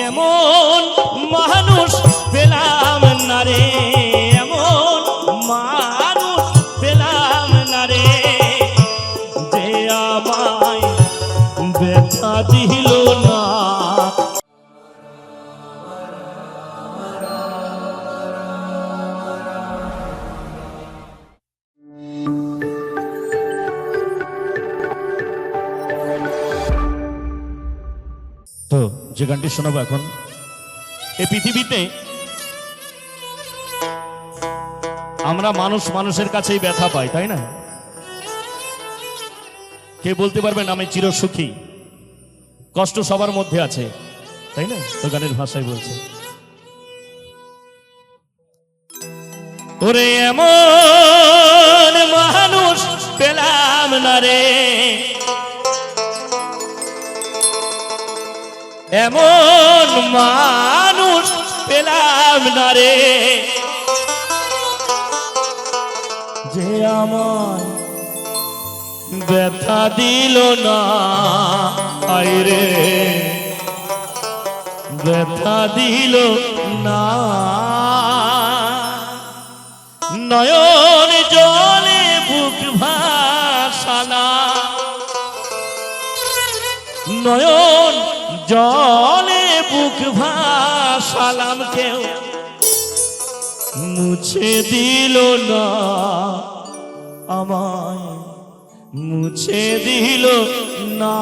এমন মানুষ পেলাম না রে এমন মানুষ পেলাম না রে যে আমায় দিল। যে গানটি শোনাবো এখন। এই পৃথিবীতে আমরা মানুষ মানুষের কাছেই ব্যথা পাই, তাই না? কে বলতে পারবেন আমি চিরসুখী। কষ্ট সবার মধ্যে আছে, তাই না? তো গানের ভাষায় বলছে। ওরে এমন মানুষ পেলাম না রে। এমন মানুষ পেলাম না রে। যে আমার ব্যথা দিল না আইরে ব্যথা দিল না। নয়ন জলে বুক ভাসানা। নয়ন জলে ভাসালাম কেউ মুছে দিল না। আমায় মুছে দিল না।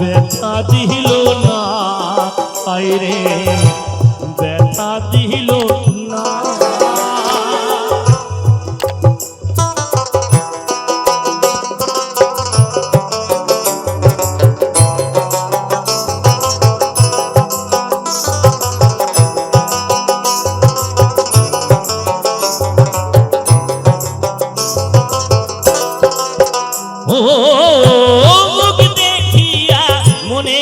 ব্যথা দিল না। আইরে ব্যথা দিল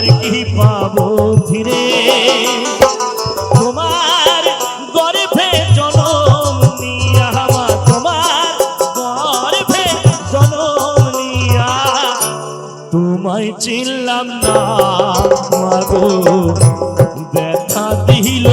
আর কি পাবো ফিরে। তোমার গর্ভে জনম নিয়া, তোমার গর্ভে জনম নিয়া। তোমায় চিনলাম না, মাগো, ব্যথা দিল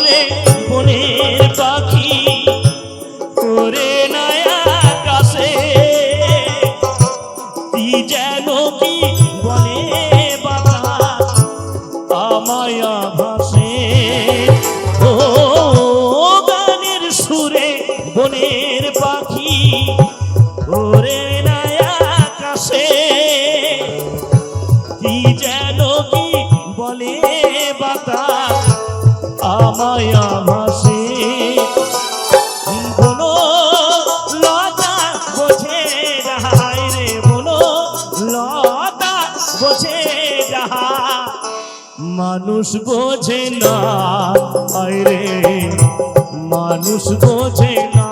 গানের বনের পাখি ওরে নয়া কাছে কি যেন কি বলে বাবা আমায়া ভাসে। ও গানের সুরে বনের পাখি ভাসে। বলো, লতা যাহাই রে, বলো, লতা যাহা মানুষ বোঝে না রে, মানুষ বোঝে না।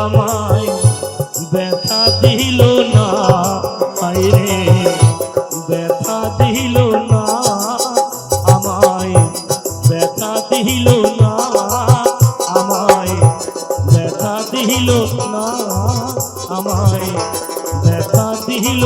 আমায় ব্যথা দিল না হায়রে ব্যথা দিল না, আমায় ব্যথা দিল না, আমায় ব্যথা দিল না, আমায় ব্যথা দিল